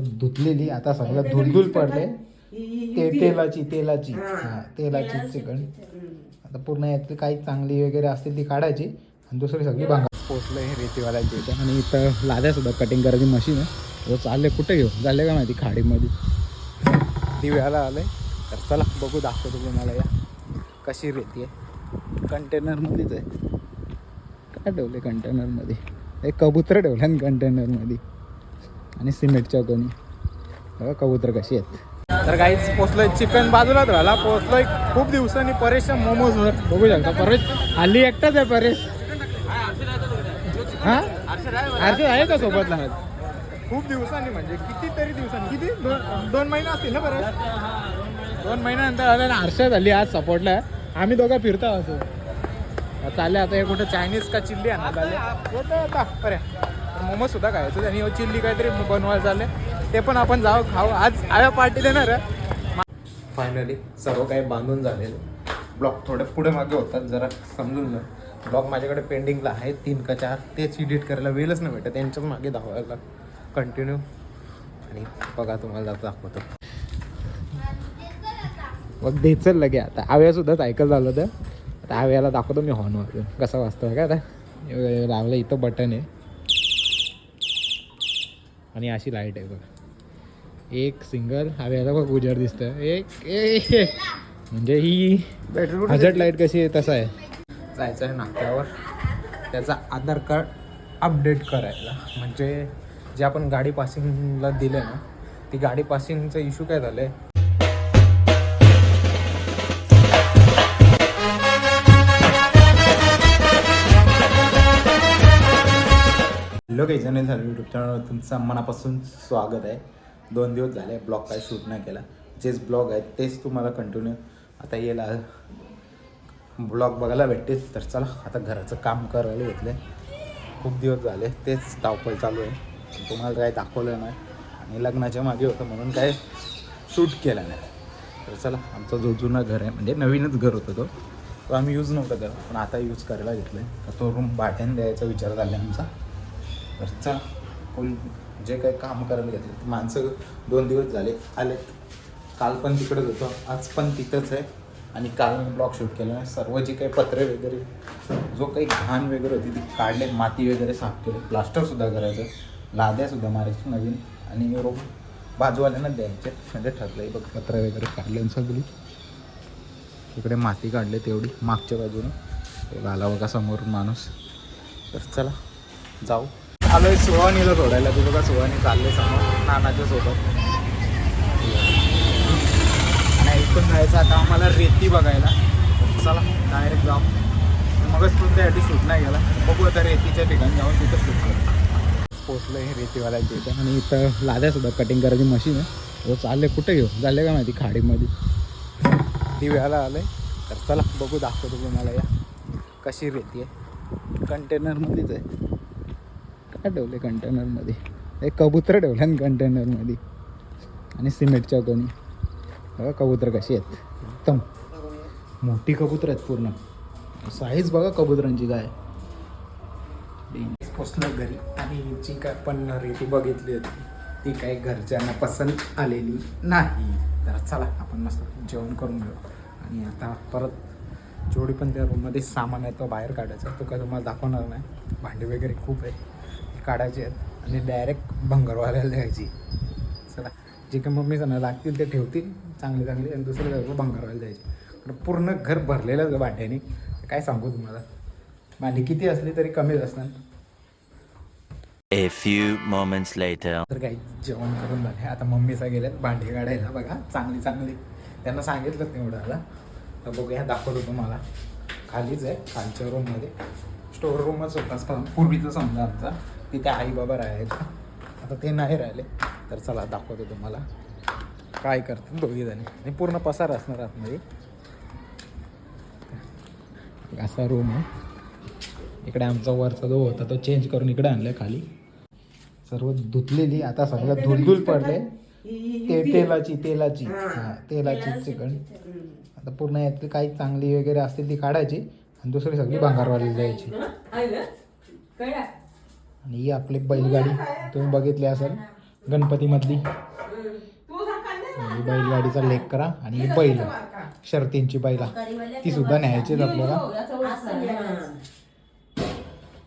धुतलेली आता सगळं धुलधुल पडले ते तेलाची तेलाची. हा. तेलाची चिकन. आता पूर्ण यातली काही चांगली वगैरे असतील ती काढायची. आणि दुसरी सगळी भांगा पोचलं हे रेतीवाल्याची इथं. आणि इथं लाद्या सुद्धा कटिंग करायची मशीन आहे. चालले कुठे घेऊ झाले का माहिती? खाडीमध्ये. दिव्याला आलंय. तर चला बघू दाखवतो तुम्हाला या. कशी रेती आहे. कंटेनरमध्येच आहे. काय ठेवले कंटेनरमध्ये एक कबूतर ठेवलं कंटेनरमध्ये आणि सिमेंटच्या कोणी बघा कबूतर कशी आहेत. तर काहीच पोचलोय चिकन बाजूलाच राहिला पोचलोय खूप दिवसांनी परेशच्या मोमोजवर बघू शकता परेश हल्ली एकटाच आहे परेश. हा? अर्षद आहे का सोबत लहान खूप दिवसांनी म्हणजे कितीतरी दिवसांनी. किती? दोन दोन महिने असतील ना परेश? दोन महिन्यानंतर आलं ना. हर्षद झाली आज सपोर्टला आम्ही दोघं फिरतो असं. चालले आता हे कुठं चायनीज का चिल्ली आणा होतं आता पर्या मोमोज सुद्धा खायचं. आणि चिल्ली काहीतरी बनवायला चालले. ते पण आपण जाऊ खाऊ. आज आव्या पार्टी देणार फायनली सर्व काही बांधून झालेलं. ब्लॉग थोडे पुढे मागे होतात जरा समजून जा ब्लॉग माझ्याकडे पेंडिंगला आहे तीन का चार. तेच एडिट करायला वेळच नाही भेटत. त्यांच्याच मागे धावायला कंटिन्यू आणि बघा तुम्हाला जाता दाखवतो. मग देचल लगे आता. आव्यासुद्धा सायकल झालं तर आता आव्याला दाखवतो मी हॉर्न वाजून कसा वाजतो का आता? लावलं इथं बटन आहे. आणि अशी लाइट आहे बघा. एक सिंगल हव्याला बघ उजेड दिसतं एक एक म्हणजे ही हजट लाइट कशी आहे तसं आहे. जायचं आहे नाक्यावर. त्याचा आधार कार्ड अपडेट करायला. म्हणजे जे आपण गाडी पासिंगला दिले ना ती गाडी पासिंगचा इश्यू काय झालं आहे हॅलो काही जण झालं यूट्यूब चॅनलवर तुमचं मनापासून स्वागत आहे. दोन दिवस झाले ब्लॉग काय शूट नाही केला. जेच ब्लॉग आहेत तेच तुम्हाला कंटिन्यू आता येईल ब्लॉग बघायला भेटतील. तर चला आता घराचं काम करायला घेतलं खूप दिवस झाले तेच धावपळ चालू आहे. तुम्हाला काय दाखवलं नाही. आणि लग्नाच्या मागे होतं म्हणून काय शूट केलं नाही. तर चला आमचा जो जुना घर आहे म्हणजे नवीनच घर होतं तो तो आम्ही यूज नव्हतं करत. पण आता यूज करायला घेतलं आहे तर तो रूम भाड्याने द्यायचा विचार झाला आमचा. तर चला कोण जे काही काम करायला घेतलं ते माणसं दोन दिवस झाले आलेत. काल पण तिकडेच होतो आज पण तिथंच आहे. आणि काल मी ब्लॉग शूट केला आहे सर्व जी काही पत्रे वगैरे जो काही घाण वगैरे होती ती काढले माती वगैरे साफ केले प्लास्टरसुद्धा करायचं लाद्यासुद्धा मारायची नवीन आणि रोप बाजूवाल्यांना द्यायचे म्हणजे ठरलं आहे बघ पत्र वगैरे काढले आणि सगळी. इकडे माती काढले तेवढी मागच्या बाजूने. घालावं का समोर समोरून माणूस? तर चला जाऊ. आलोय सुहानीला सोडायला. तू बघा सुहानी चालले समोर. नानाच्या सोबत. आणि इथून जायचं. आता आम्हाला रेती बघायला. चला डायरेक्ट जाऊ. मगच पण त्यासाठी शूट नाही गेला. बघू आता रेतीच्या ठिकाणी जाऊन तिथं शूट करू पोचलं हे रेतीवाल्याच्या इथं. आणि इथं लाद्या सुद्धा कटिंग करायची मशीन आहे. तो चालले कुठे घेऊ? झाले का माहिती? खाडीमध्ये. दिव्याला आलं तर चला बघू दाखवतो तुम्हाला या. कशी रेती आहे. कंटेनरमध्येच आहे. काय ठेवले कंटेनरमध्ये एक कबूतर ना कंटेनरमध्ये आणि सिमेंटच्या कोणी बघा कबूतर कशी आहेत. एकदम मोठी कबूतर आहेत पूर्ण. साईज बघा कबुतरांची काय. पोचलं घरी. आणि जी काय पण रेटी बघितली होती. ती काही घरच्यांना पसंत आलेली नाही. तर चला आपण मस्त जेवण करून घेऊ. आणि आता परत जेवढी पण त्या रूममध्ये सामान आहे तो बाहेर काढायचा तो काय तुम्हाला दाखवणार नाही. भांडी वगैरे खूप आहे. काढायची आहेत आणि डायरेक्ट भंगारवाल्याला द्यायची. चला जे काही मम्मी सणा लागतील ते ठेवतील चांगले चांगले आणि दुसरे जाऊ भंगारवाल्याला द्यायचे. पण पूर्ण घर भरलेलं आहे भांड्याने. काय सांगू तुम्हाला? भांडी किती असली तरी कमीच असणार. A few moments later. तर काही जेवण करून झाले. आता मम्मीचा गेल्यात भांडी काढायला बघा चांगली चांगली. त्यांना सांगितलं तेवढं आता. तर बघूया दाखवतो तुम्हाला. खालीच आहे खालच्या रूममध्ये स्टोर रूमच होता पूर्वीचं समजा आमचा. तिथे आई बाबा राहायचं आता ते नाही राहिले तर चला दाखवतो तुम्हाला. काय करतात दोघी जणी. आणि पूर्ण पसार असणार आतमध्ये. असा रूम आहे. इकडे आमचा वरचा जो होता तो चेंज करून इकडे आणलाय खाली. सर्व धुतलेली आता सगळं धुलधुल पडले. ते तेलाची तेलाची. हा. तेलाची चिकन आता पूर्ण यातली काही चांगली वगैरे असतील ती काढायची. आणि दुसरी सगळी भांगारवाली द्यायची. आणि ही आपली बैलगाडी तुम्ही बघितली असेल गणपतीमधली. ही बैलगाडीचा लेख करा आणि ही बैल शर्तींची बैला ती सुद्धा न्यायची आपल्याला.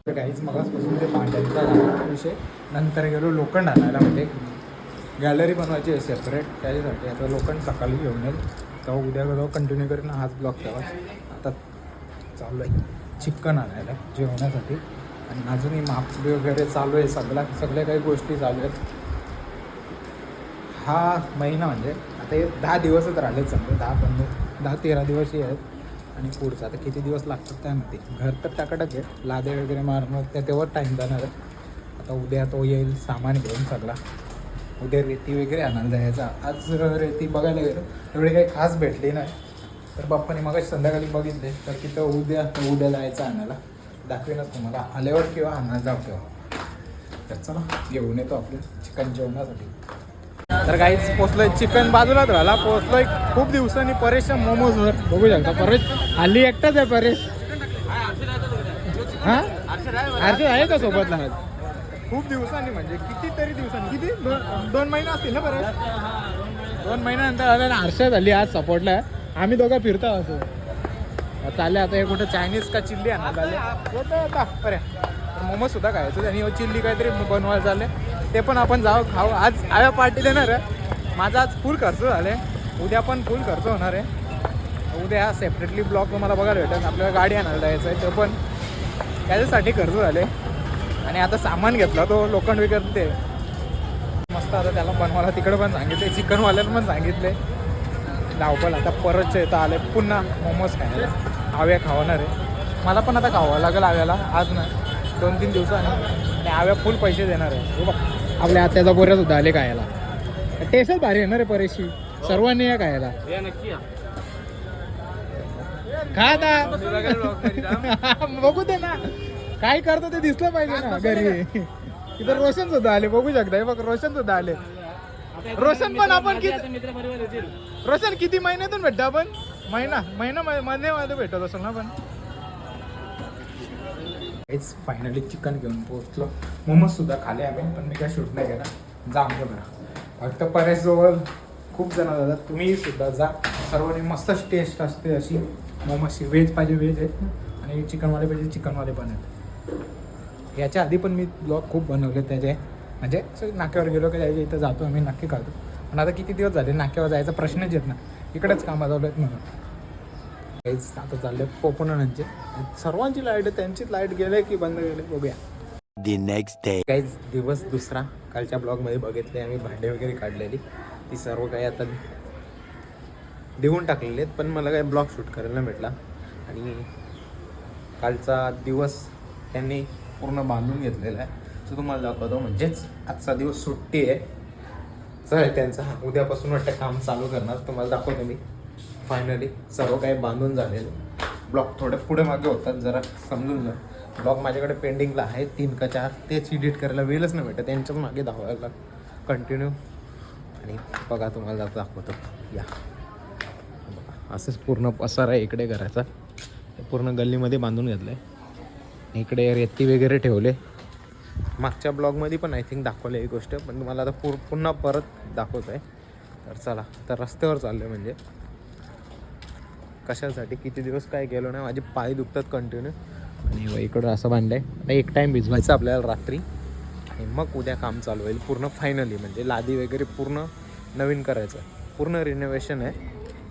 तर काहीच मगासपासून ते भांड्यांचा विषय नंतर गेलो लोखंड आणायला म्हणजे गॅलरी बनवायची आहे सेपरेट त्याच्यासाठी आता लोखंड सकाळी घेऊन येईल. तेव्हा उद्या कधी कंटिन्यू करीन हाच ब्लॉक तेव्हा. आता चालू आहे. चिकन आणायला जेवणासाठी. आणि अजूनही मापडी वगैरे चालू आहे. सगळ्या सगळ्या काही गोष्टी चालू आहेत. हा महिना म्हणजे आता हे दहा दिवसच राहिलेत समजा. दहा पंधरा दहा तेरा दिवसही आहेत. आणि पुढचं आता किती दिवस लागतात काय माहिती. घर तर टाकाटक आहे. लादे वगैरे मारणं त्या तेव्हा टाईम जाणार आता उद्या तो येईल सामान घेऊन सगळा. उद्या रेती वगैरे आणायला जायचा. आज रेती बघायला गेलो एवढी काही खास भेटली नाही. तर बाप्पाने मग संध्याकाळी बघितले. तर तिथं उद्या उद्या जायचं आणायला. दाखवेनच तुम्हाला. आल्यावर किंवा आणायला जाऊ तेव्हा तर चला घेऊन येतो आपलं चिकन जेवणासाठी. तर काहीच पोचलोय चिकन बाजूलाच राहिला. पोचलोय खूप दिवसांनी परेश मोमोजवर बघू शकता परेश हल्ली एकटाच आहे परेश. हा? अर्थ आहे का सोबत लहान? खूप दिवसांनी म्हणजे कितीतरी दिवसांनी. किती? दोन दोन महिने असतील ना परेश? दोन महिन्यानंतर आले ना हर्षद हल्ली आज सपोर्टला आहे. आम्ही दोघं फिरतो असं. चालले आता हे कुठं चायनीज का चिल्ली आणणार आले आता बरे. मोमोज सुद्धा खायचं आणि चिल्ली काहीतरी बनवायला चालले. ते पण आपण जाऊ खाऊ. आज आव्या पार्टी देणार आहे. माझा आज फुल खर्च झाले. उद्या पण फुल खर्च होणार आहे. उद्या हा सेपरेटली ब्लॉक तुम्हाला बघायला भेटेल. आपल्याला गाडी आणायला जायचं आहे ते पण. त्याच्यासाठी खर्च झाले. आणि आता सामान घेतला तो लोखंड विकत ते. मस्त आता त्याला बनवायला तिकडं पण सांगितले चिकनवाल्याला पण सांगितले. धावपल आता परतच्या येतं आले पुन्हा मोमोज खायला. आव्या खावणार आहे. मला पण आता खावं लागेल आव्याला. आज नाही. दोन तीन दिवसांनी. आणि आव्या फुल पैसे देणार आहे. हे बघ. आपल्या आत्याचा बोऱ्या सुद्धा आले खायला. टेस्टच भारी येणार आहे परेशी सर्वांनी या खायला. खा आता. बघू दे ना. काय करतो ते दिसलं पाहिजे ना घरी. तिथं रोशन सुद्धा आले. बघू शकता. हे बघ रोशन सुद्धा आले. रोशन पण आपण किती रोशन किती महिन्यातून भेटतो आपण? महिना महिना मध्ये मध्ये भेटत असेल ना पण. हेच फायनली चिकन घेऊन पोहोचलो. मोमोज सुद्धा खाले आम्ही पण मी काय शूट नाही केला. जा आमच्या बरा फक्त परेशजवळ खूप जण जातात. तुम्ही सुद्धा जा. सर्वांनी मस्त टेस्ट असते अशी. मोमोजची व्हेज पाहिजे व्हेज आहेत आणि चिकनवाले पाहिजे चिकनवाले पण आहेत. याच्या आधी पण मी ब्लॉग खूप बनवले त्याचे. म्हणजे नाक्यावर गेलो की त्याच्या इथं जातो आम्ही नक्की खातो. पण आता किती दिवस झाले नाक्यावर जायचा प्रश्नच येत ना इकडेच कामं चालू आहेत म्हणून. काहीच आता चालले पोपणांचे सर्वांची लाइट आहे त्यांचीच लाइट गेले की बंद गेले बघूया. The next day. काहीच दिवस दुसरा. कालच्या ब्लॉगमध्ये बघितले आम्ही भांडे वगैरे काढलेली. ती सर्व काही आता देऊन टाकलेले आहेत पण मला काही ब्लॉग शूट करायला भेटला. आणि कालचा दिवस त्यांनी पूर्ण बांधून घेतलेला आहे. तो तुम्हाला दाखवतो म्हणजेच आजचा दिवस सुट्टी आहे. चल त्यांचा. उद्यापासून वाटतं काम चालू करणार. तुम्हाला दाखवतो मी. फायनली सर्व काही बांधून झालेलं. ब्लॉग थोडे पुढे मागे होतात जरा समजून जा ब्लॉक माझ्याकडे पेंडिंगला आहे तीन का चार. तेच एडिट करायला वेळच नाही भेटत. त्यांच्याच मागे धावायला कंटिन्यू आणि बघा तुम्हाला दाखवतो. या. बघा असंच पूर्ण पसार आहे इकडे घराचा पूर्ण गल्लीमध्ये बांधून घेतलं आहे इकडे रेती वगैरे ठेवले. मागच्या ब्लॉगमध्ये पण आय थिंक दाखवलं ही गोष्ट पण तुम्हाला आता पूर पुन्हा परत दाखवत आहे तर चला तर रस्त्यावर चाललो आहे म्हणजे. कशासाठी किती दिवस काय गेलो नाही माझे पाय दुखतात कंटिन्यू आणि इकडं असं बांधलं आहे. एक टाईम भिजवायचं आपल्याला रात्री. आणि मग उद्या काम चालू होईल पूर्ण फायनली म्हणजे लादी वगैरे पूर्ण नवीन करायचं. पूर्ण रिनोव्हेशन आहे.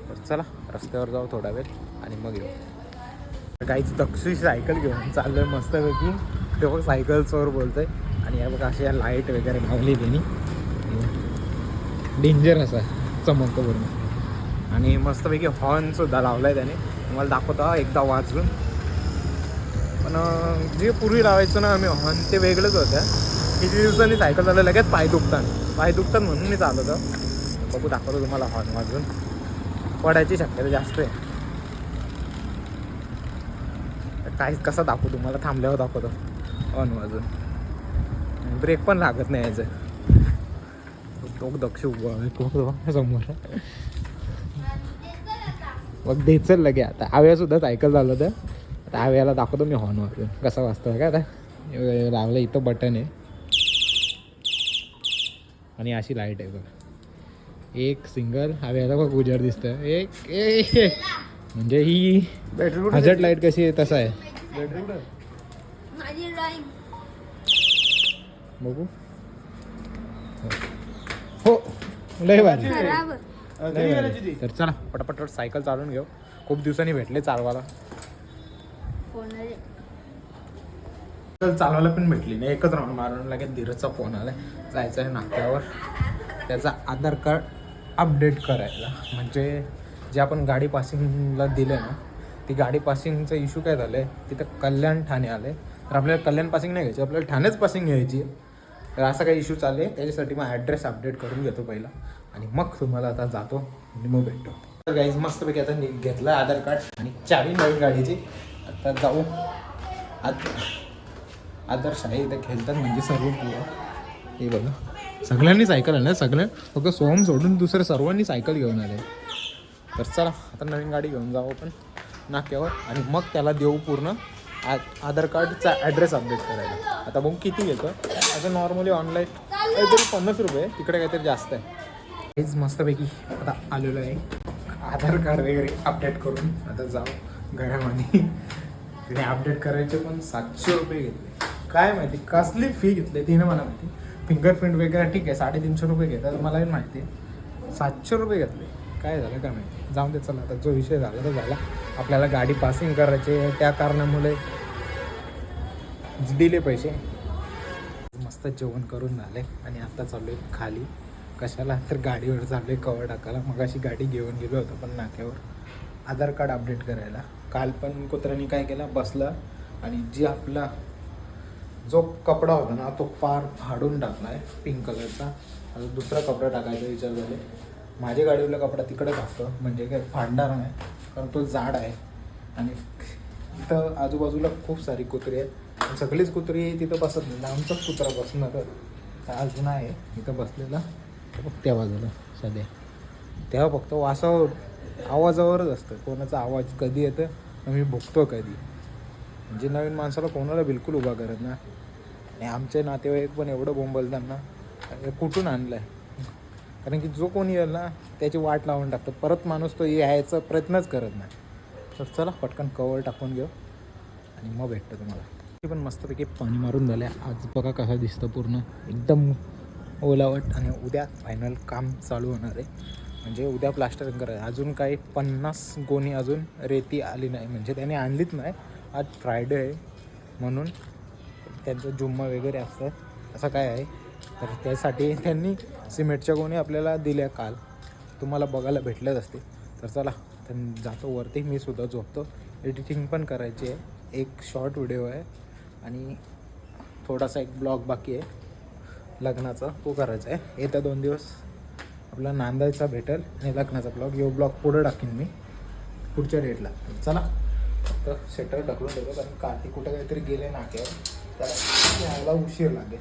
तर चला रस्त्यावर जाऊ थोडा वेळ आणि मग येऊ. काहीच दक्षी सायकल घेऊन आहे मस्तपैकी. ते बघ सायकल बोलतोय. आणि या बघा या लाइट वगैरे लावली त्यांनी. डेंजर असा चमकतो पूर्ण आणि मस्तपैकी हॉर्नसुद्धा लावला लावलाय त्याने. तुम्हाला दाखवतो एकदा वाजून पण जे पूर्वी लावायचो ना आम्ही हॉर्न ते वेगळंच होत्या किती दिवसांनी सायकल चाललं लगेच पाय दुखतात. पाय दुखतात म्हणून मी चालवतो बघू दाखवतो तुम्हाला हॉर्न वाजून. पडायची शक्यता जास्त आहे. काय कसं दाखवू? तुम्हाला थांबल्यावर दाखवतो. ऑन वाजून ब्रेक पण लागत नाही याचं. तो दक्ष उभा समोर? मग देचल लगे आता. आव्या सुद्धा सायकल झालं तर. आता आव्याला दाखवतो मी हॉर्न वाजून कसा वाजतो काय आता? लावलं इथं बटन आहे. आणि अशी लाइट आहे बघा. एक सिंगल वेळेला बघ उजेड दिसतं एक एक म्हणजे ही हजट लाइट कशी आहे तसा आहे. माझी ड्रॉइंग बघू हो लय भारी. खराब. लय भारी. तर चला पटापट सायकल चालवून घेऊ. खूप दिवसांनी भेटले चालवायला. कोणाचे सायकल चालवायला पण भेटली नाही. एकच राऊंड मारून लगेच धीरजचा फोन आलाय. जायचं आहे नाक्यावर. त्याचा आधार कार्ड अपडेट करायला. म्हणजे जे आपण गाडी पासिंगला दिलं ना ती गाडी पासिंगचा इश्यू काय झालं आहे तिथं कल्याण ठाणे आले तर आपल्याला कल्याण पासिंग नाही घ्यायची आपल्याला ठाणेच पासिंग घ्यायची आहे. तर असा काही इश्यू चालले त्याच्यासाठी मग ॲड्रेस अपडेट करून घेतो पहिला. आणि मग तुम्हाला आता जातो आणि मग भेटतो. तर गाईज मस्तपैकी आता नि- घेतलं आधार कार्ड आणि चावी नवीन गाडीची. आता जाऊ. आद आदर्श आहे खेळतात म्हणजे सर्व हे बघा. सगळ्यांनी सायकल आहे ना सगळ्या फक्त सोहम सोडून दुसरे सर्वांनी सायकल घेऊन आले. तर चला आता नवीन गाडी घेऊन जाऊ आपण नाक्यावर. आणि मग त्याला देऊ पूर्ण. आ आधार कार्डचा ॲड्रेस अपडेट करायला. आता मग किती घेतो असं नॉर्मली ऑनलाईन काहीतरी पन्नास रुपये. तिकडे काहीतरी जास्त आहे. हेच मस्तपैकी आता आलेलो आहे. आधार कार्ड वगैरे अपडेट करून आता जाऊ घरामध्ये. तिने अपडेट करायचे पण सातशे रुपये घेतले. काय माहिती कसली फी घेतली तिने मला माहिती. फिंगरप्रिंट वगैरे ठीक आहे साडेतीनशे रुपये घेतात मलाही माहिती. आहे सातशे रुपये घेतले. काय झालं काय माहिती? जाऊन दे चला आता जो विषय झाला तो झाला. आपल्याला गाडी पासिंग करायची आहे, त्या कारणामुळे दिले पैसे. मस्त जेवण करून झाले आणि आता चालू आहे खाली. कशाला? तर गाडीवर चालू आहे कवर टाकायला. मग अशी गाडी घेऊन गेलो होतो पण नाक्यावर. आधार कार्ड अपडेट करायला. काल पण कुत्र्याने काय केलं? बसला आणि जी आपला जो कपडा होता ना तो पार फाडून टाकला आहे पिंक कलरचा आता दुसरा कपडा टाकायचा विचार झाले माझ्या गाडीवरला कपडा तिकडे टाकतो म्हणजे काय फाडणार नाही कारण तो जाड आहे. आणि इथं आजूबाजूला खूप सारी कुत्री आहेत. सगळीच कुत्री तिथं बसत नाही. आमचाच कुत्रा बसणार तर अजून आहे इथं बसलेला. त्या बाजूला सध्या. तेव्हा फक्त वासावर आवाजावरच असतं. कोणाचा आवाज कधी येतं आणि मी भुकतो कधी. म्हणजे नवीन माणसाला कोणाला बिलकुल उभा करत ना आणि आमचे नातेवाईक पण एवढं बोंबलतात ना हे कुठून आणलं आहे कारण की जो कोणी येईल ना त्याची वाट लावून टाकतो. परत माणूस तो यायचा प्रयत्नच करत नाही. तर चला पटकन कवर टाकून घेऊ आणि मग भेटतं तुम्हाला. ते पण मस्तपैकी पाणी मारून झालं आहे आज बघा कसं दिसतं पूर्ण. एकदम ओलावट आणि उद्या फायनल काम चालू होणार आहे. म्हणजे उद्या प्लास्टरिंग करायचं. अजून काही पन्नास गोणी अजून रेती आली नाही. म्हणजे त्याने आणलीच नाही. आज फ्रायडे आहे म्हणून त्यांचं जुम्मा वगैरे असतं. असं काय आहे? तर त्यासाठी त्यांनी सिमेंटच्या गोणी आपल्याला दिल्या काल. तुम्हाला बघायला भेटल्याच असते तर चला तर जातो वरती. मी सुद्धा झोपतो. एडिटिंग पण करायची आहे. एक शॉर्ट व्हिडिओ आहे. आणि थोडासा एक ब्लॉग बाकी आहे. लग्नाचा. तो करायचा आहे. येत्या दोन दिवस आपला नांदायचा भेटेल. आणि लग्नाचा ब्लॉग यो ब्लॉग पुढं टाकीन मी. पुढच्या डेटला चला. फक्त शटर ढकलून देतो. कारण कार्तिक कुठं काहीतरी गेले नाक्यावर. त्याला यायला उशीर लागेल.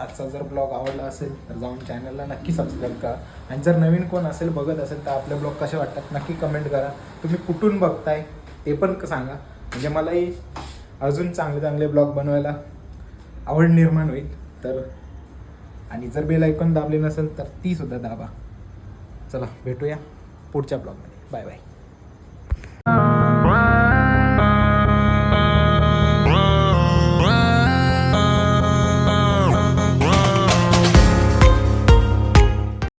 आजचा जर ब्लॉग आवडला असेल तर जाऊन चॅनलला नक्की सबस्क्राईब करा. आणि जर नवीन कोण असेल बघत असेल तर आपले ब्लॉग कसे वाटतात नक्की कमेंट करा. तुम्ही कुठून बघताय ते पण सांगा. म्हणजे मलाही अजून चांगले चांगले ब्लॉग बनवायला आवड निर्माण होईल. तर आणि जर बेल ऐकून दाबली नसेल तर ती सुद्धा दाबा. चला भेटूया पुढच्या ब्लॉगमध्ये. Bye bye